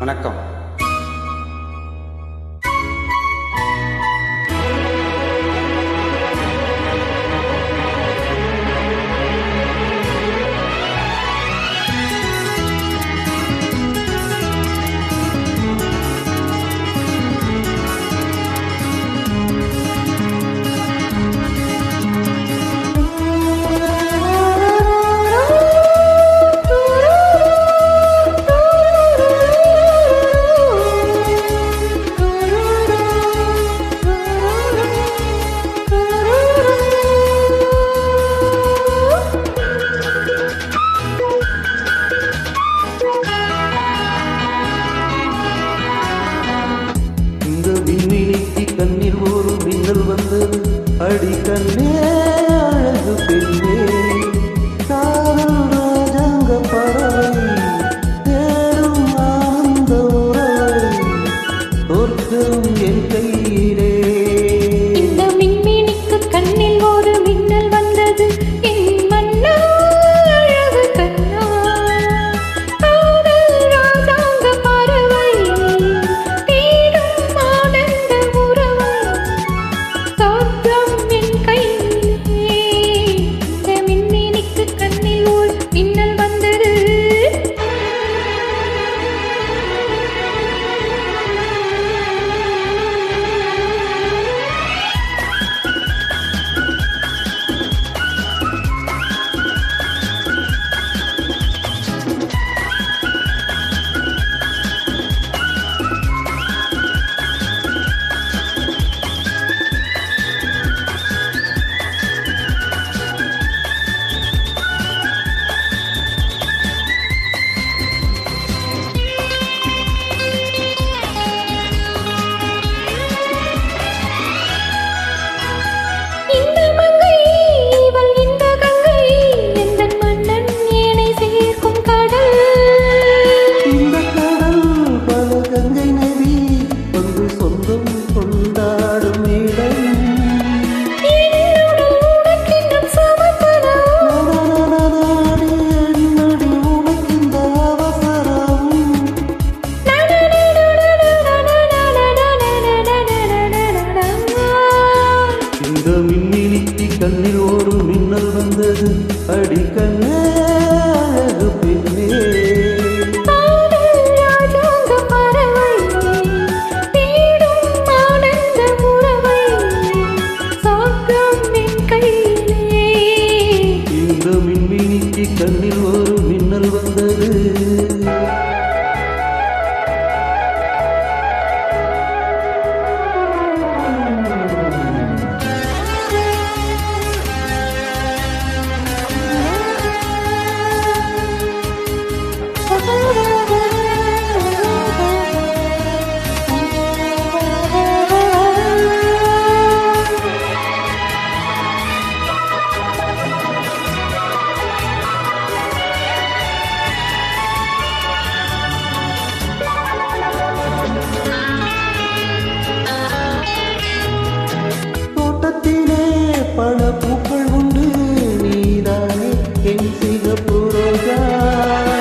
வணக்கம். தென்றல் வந்தது அடிக்கண்ணே. you. the Buddha. Oh